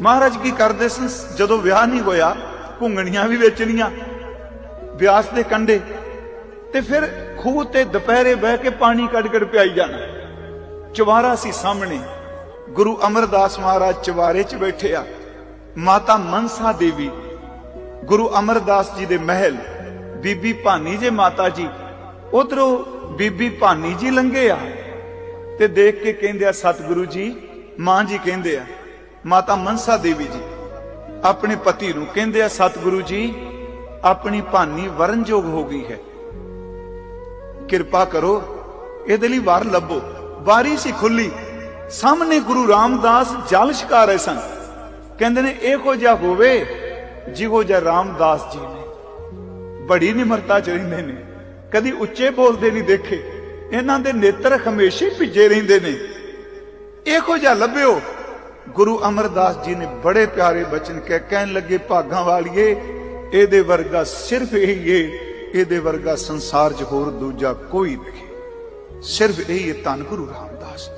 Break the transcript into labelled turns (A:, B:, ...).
A: ਮਹਾਰਾਜ ਕੀ ਕਰਦੇ ਸਨ? ਜਦੋਂ ਵਿਆਹ ਨਹੀਂ ਹੋਇਆ, ਘੁੰਗਣੀਆਂ ਵੀ ਵੇਚਣੀਆਂ ਵਿਆਸ ਦੇ ਕੰਢੇ, ਤੇ ਫਿਰ ਖੂਹ ਤੇ ਦੁਪਹਿਰੇ ਬਹਿ ਕੇ ਪਾਣੀ ਕੱਢ ਕੱਢ ਪਿਆਈ ਜਾਣਾ। ਚਵਾਰਾ ਸੀ ਸਾਹਮਣੇ। ਗੁਰੂ ਅਮਰਦਾਸ ਮਹਾਰਾਜ ਚਵਾਰੇ 'ਚ ਬੈਠੇ ਆ। ਮਾਤਾ ਮਨਸਾ ਦੇਵੀ, ਗੁਰੂ ਅਮਰਦਾਸ ਜੀ ਦੇ ਮਹਿਲ, ਬੀਬੀ ਭਾਨੀ ਜੇ ਮਾਤਾ ਜੀ, ਉਧਰੋਂ ਬੀਬੀ ਭਾਨੀ ਜੀ ਲੰਘੇ ਆ। ਤੇ ਦੇਖ ਕੇ ਕਹਿੰਦੇ ਆ, ਸਤਿਗੁਰੂ ਜੀ, ਮਾਂ ਜੀ ਕਹਿੰਦੇ ਆ ਮਾਤਾ ਮਨਸਾ ਦੇਵੀ ਜੀ, ਆਪਣੇ ਪਤੀ ਨੂੰ ਕਹਿੰਦੇ ਆ, ਸਤਿਗੁਰੂ ਜੀ, ਆਪਣੀ ਭਾਨੀ ਵਰਨਯੋਗ ਹੋ ਗਈ ਹੈ। ਕਿਰਪਾ ਕਰੋ, ਇਹਦੇ ਲਈ ਵਾਰ ਲੱਭੋ। ਵਾਰੀ ਸੀ ਖੁੱਲੀ, ਸਾਹਮਣੇ ਗੁਰੂ ਰਾਮਦਾਸ ਜਲ ਛਕਾ ਰਹੇ ਸਨ। ਕਹਿੰਦੇ ਨੇ, ਇਹੋ ਜਿਹਾ ਹੋਵੇ, ਜਿਹੋ ਜਿਹਾ ਰਾਮਦਾਸ ਜੀ ਨੇ। ਬੜੀ ਨਿਮਰਤਾ ਚ ਰਹਿੰਦੇ ਨੇ। ਕਦੀ ਉੱਚੇ ਬੋਲਦੇ ਨਹੀਂ ਦੇਖੇ। ਇਹਨਾਂ ਦੇ ਨੇਤਰ ਹਮੇਸ਼ਾ ਹੀ ਭਿੱਜੇ ਰਹਿੰਦੇ ਨੇ। ਇਹ ਕੋ ਜਿਹਾ ਲੱਭਿਓ ਗੁਰੂ ਅਮਰਦਾਸ ਜੀ ਨੇ ਬੜੇ ਪਿਆਰੇ ਬਚਨ ਕਹਿ, ਕਹਿਣ ਲੱਗੇ, ਭਾਗਾਂ ਵਾਲੀਏ, ਇਹਦੇ ਵਰਗਾ ਸਿਰਫ ਇਹੀ ਏ, ਇਹਦੇ ਵਰਗਾ ਸੰਸਾਰ 'ਚ ਹੋਰ ਦੂਜਾ ਕੋਈ ਨਹੀਂ। ਸਿਰਫ ਇਹੀ ਹੈ ਧੰਨ ਗੁਰੂ ਰਾਮਦਾਸ